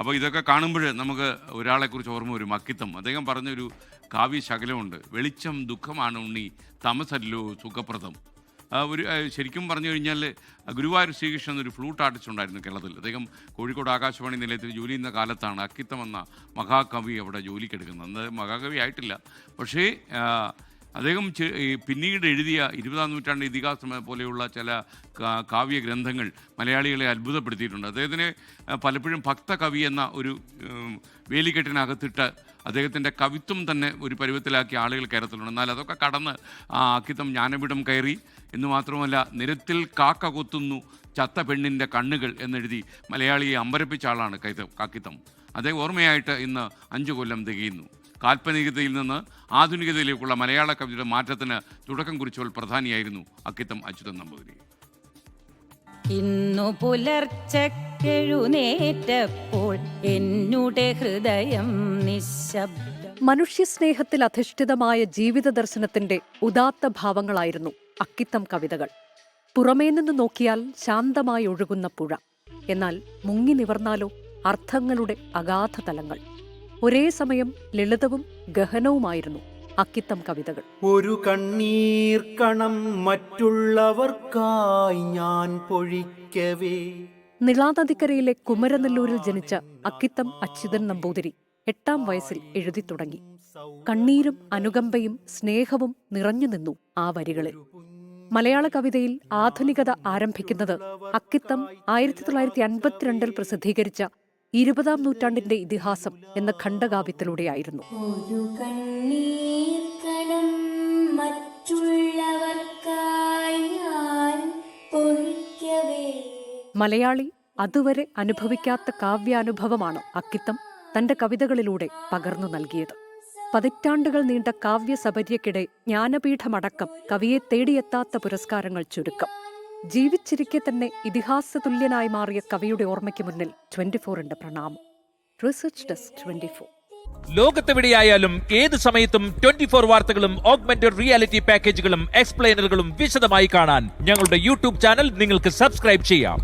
അപ്പോൾ ഇതൊക്കെ കാണുമ്പോൾ നമുക്ക് ഒരാളെക്കുറിച്ച് ഓർമ്മ വരും. അക്കിത്തം. അദ്ദേഹം പറഞ്ഞൊരു കാവ്യശകലമുണ്ട് വെളിച്ചം ദുഃഖമാണ് ഉണ്ണി തമസല്ലോ സുഖപ്രദം. ഒരു ശരിക്കും പറഞ്ഞു കഴിഞ്ഞാൽ ഗുരുവായൂർ ശ്രീകൃഷ്ണൻ ഒരു ഫ്ലൂട്ട് ആർട്ടിസ്റ്റ് ഉണ്ടായിരുന്നു കേരളത്തിൽ. അദ്ദേഹം കോഴിക്കോട് ആകാശവാണി നിലയത്തിൽ ജോലി ചെയ്യുന്ന കാലത്താണ് അക്കിത്തം എന്ന മഹാകവി അവിടെ ജോലിക്കെടുക്കുന്നത്. അന്ന് മഹാകവി ആയിട്ടില്ല. പക്ഷേ അദ്ദേഹം പിന്നീട് എഴുതിയ ഇരുപതാം നൂറ്റാണ്ട് ഇതിഹാസം പോലെയുള്ള ചില കാ- കാവ്യ ഗ്രന്ഥങ്ങൾ മലയാളികളെ അത്ഭുതപ്പെടുത്തിയിട്ടുണ്ട്. അദ്ദേഹത്തിന് പലപ്പോഴും പലപ്പോഴും ഭക്തകവി എന്ന ഒരു വേലിക്കെട്ടിനകത്തിട്ട് അദ്ദേഹത്തിന്റെ കവിത്വം തന്നെ ഒരു പരുവത്തിലാക്കിയ ആളുകൾ കേരളത്തിലുണ്ട് എന്നാൽ അതൊക്കെ കടന്ന് ആ അക്കിത്തം ജ്ഞാനപീഠം കയറി എന്ന് മാത്രമല്ല നിരത്തിൽ കാക്ക കൊത്തുന്നു ചത്ത പെണ്ണിന്റെ കണ്ണുകൾ എന്നെഴുതി മലയാളിയെ അമ്പരപ്പിച്ച ആളാണ് കൈത കാക്കിത്തം. അതേ ഓർമ്മയായിട്ട് ഇന്ന് അഞ്ചു കൊല്ലം തികയുന്നു. കാൽപ്പനികതയിൽ നിന്ന് ആധുനികതയിലേക്കുള്ള മലയാള കവിതയുടെ മാറ്റത്തിന് തുടക്കം കുറിച്ചവൾ പ്രധാനിയായിരുന്നു. അക്കിത്തം അച്യുതൻ നമ്പൂതിരി. ഇന്നു പുലർച്ചെഴുന്നേറ്റപ്പോൾ എന്നുടെ ഹൃദയം നിശബ്ദം. മനുഷ്യസ്നേഹത്തിൽ അധിഷ്ഠിതമായ ജീവിത ദർശനത്തിന്റെ ഉദാത്ത ഭാവങ്ങളായിരുന്നു അക്കിത്തം കവിതകൾ. പുറമേ നിന്ന് നോക്കിയാൽ ശാന്തമായി ഒഴുകുന്ന പുഴ. എന്നാൽ മുങ്ങി നിവർന്നാലോ അർത്ഥങ്ങളുടെ അഗാധ തലങ്ങൾ. ഒരേ സമയം ലളിതവും ഗഹനവുമായിരുന്നു അക്കിത്തം കവിതകൾ. ഒരു കണ്ണീർ കണം മറ്റുള്ളവർക്കായി ഞാൻ പൊഴിക്കവേ. നിളാനദിക്കരയിലെ കുമരനെല്ലൂരിൽ ജനിച്ച അക്കിത്തം അച്യുതൻ നമ്പൂതിരി എട്ടാം വയസ്സിൽ എഴുതി തുടങ്ങി. കണ്ണീരും അനുകമ്പയും സ്നേഹവും നിറഞ്ഞു നിന്നു ആ വരികളിൽ. മലയാള കവിതയിൽ ആധുനികത ആരംഭിക്കുന്നത് അക്കിത്തം ആയിരത്തി തൊള്ളായിരത്തി അൻപത്തിരണ്ടിൽ പ്രസിദ്ധീകരിച്ച ഇരുപതാം നൂറ്റാണ്ടിന്റെ ഇതിഹാസം എന്ന ഖണ്ഡകാവ്യത്തിലൂടെയായിരുന്നു. മലയാളി അതുവരെ അനുഭവിക്കാത്ത കാവ്യാനുഭവമാണ് അക്കിത്തം തന്റെ കവിതകളിലൂടെ പകർന്നു നൽകിയത്. പതിറ്റാണ്ടുകൾ നീണ്ട കാവ്യസപര്യക്കിടെ ജ്ഞാനപീഠമടക്കം കവിയെ തേടിയെത്താത്ത പുരസ്കാരങ്ങൾ ചുരുക്കം. ജീവിച്ചിരിക്കെ തന്നെ ഇതിഹാസതുല്യനായി മാറിയ കവിയുടെ ഓർമ്മയ്ക്ക് മുന്നിൽ ട്വന്റി ഫോറിന്റെ പ്രണാമം. റിസർച്ച് ഡെസ്ക് ട്വന്റി ഫോർ ലോകത്തെവിടെയായാലും ഏത് സമയത്തും ട്വന്റി ഫോർ വാർത്തകളും ഓഗ്മെന്റഡ് റിയാലിറ്റി പാക്കേജുകളും എക്സ്പ്ലെയിനറുകളും വിശദമായി കാണാൻ ഞങ്ങളുടെ യൂട്യൂബ് ചാനൽ നിങ്ങൾക്ക് സബ്സ്ക്രൈബ് ചെയ്യാം.